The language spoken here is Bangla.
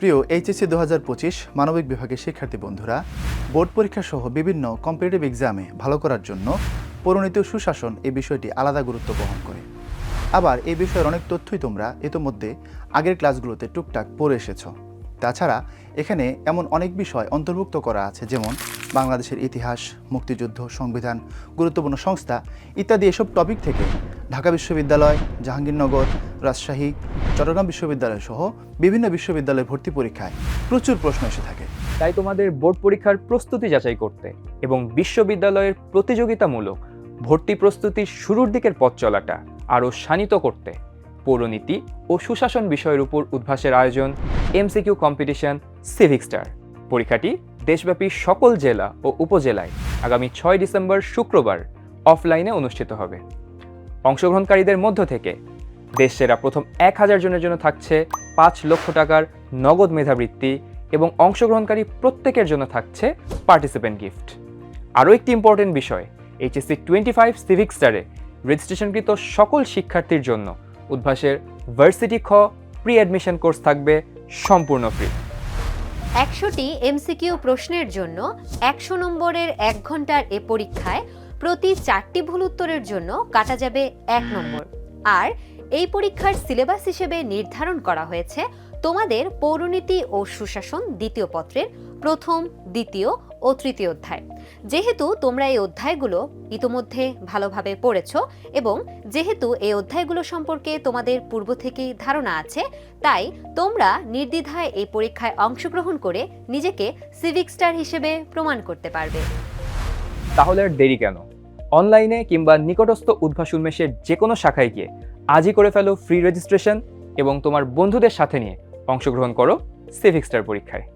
প্রিয় এইচএসসি দু হাজার পঁচিশ মানবিক বিভাগের শিক্ষার্থী বন্ধুরা, বোর্ড পরীক্ষা সহ বিভিন্ন কম্পিটিটিভ এক্সামে ভালো করার জন্য পরিণতি সুশাসন এই বিষয়টি আলাদা গুরুত্ব বহন করে। আবার এই বিষয়ের অনেক তথ্যই তোমরা ইতোমধ্যে আগের ক্লাসগুলোতে টুকটাক পড়ে এসেছ। তাছাড়া এখানে এমন অনেক বিষয় অন্তর্ভুক্ত করা আছে, যেমন বাংলাদেশের ইতিহাস, মুক্তিযুদ্ধ, সংবিধান, গুরুত্বপূর্ণ সংস্থা ইত্যাদি এসব টপিক থেকে ঢাকা বিশ্ববিদ্যালয়, জাহাঙ্গীরনগর, রাজশাহী, চট্টগ্রাম বিশ্ববিদ্যালয় সহ বিভিন্ন বিশ্ববিদ্যালয়ের ভর্তি পরীক্ষায় প্রচুর প্রশ্ন এসে থাকে। তাই তোমাদের বোর্ড পরীক্ষার প্রস্তুতি যাচাই করতে এবং বিশ্ববিদ্যালয়ের প্রতিযোগিতামূলক ভর্তি প্রস্তুতির শুরুর দিকের পথ চলাটা আরও শানিত করতে পৌরনীতি ও সুশাসন বিষয়ের উপর উদ্ভাসের আয়োজন এমসিকিউ কম্পিটিশন সিভিক স্টার। পরীক্ষাটি দেশব্যাপী সকল জেলা ও উপজেলায় আগামী ছয় ডিসেম্বর শুক্রবার অফলাইনে অনুষ্ঠিত হবে। অংশগ্রহণকারীদের মধ্য থেকে। দেশ সেরা প্রথম এক হাজার জনের জন্য থাকছে পাঁচ লক্ষ টাকার নগদ মেধাবৃত্তি এবং অংশগ্রহণকারী প্রত্যেকের জন্য থাকছে পার্টিসিপেন্ট গিফট আরও একটি ইম্পর্টেন্ট বিষয়, এইচএসসি টোয়েন্টি ফাইভ সিভিক স্টারে রেজিস্ট্রেশনকৃত সকল শিক্ষার্থীর জন্য উদ্ভাসের ভার্সিটি খ প্রি অ্যাডমিশন কোর্স থাকবে সম্পূর্ণ ফ্রি একশোটি এমসিকিউ প্রশ্নের জন্য একশো নম্বরের এক ঘণ্টার এ পরীক্ষায় প্রতি চারটি ভুল উত্তরের জন্য কাটা যাবে এক নম্বর। আর এই পরীক্ষার সিলেবাস হিসেবে নির্ধারণ করা হয়েছে তোমাদের পৌরনীতি ও সুশাসন দ্বিতীয় পত্রের প্রথম, দ্বিতীয় ও তৃতীয় অধ্যায়। যেহেতু তোমরা এই অধ্যায়গুলো ইতোমধ্যে ভালোভাবে পড়েছ এবং যেহেতু এই অধ্যায়গুলো সম্পর্কে তোমাদের পূর্ব থেকেই ধারণা আছে, তাই তোমরা নির্দ্বিধায় এই পরীক্ষায় অংশগ্রহণ করে নিজেকে সিভিক স্টার হিসেবে প্রমাণ করতে পারবে। তাহলে আর দেরি কেন? অনলাইনে কিংবা নিকটস্থ উদ্ভাস উন্মেষের যে কোনো শাখায় গিয়ে আজই করে ফেলো ফ্রি রেজিস্ট্রেশন এবং তোমার বন্ধুদের সাথে নিয়ে অংশগ্রহণ করো সিভিক স্টার পরীক্ষায়।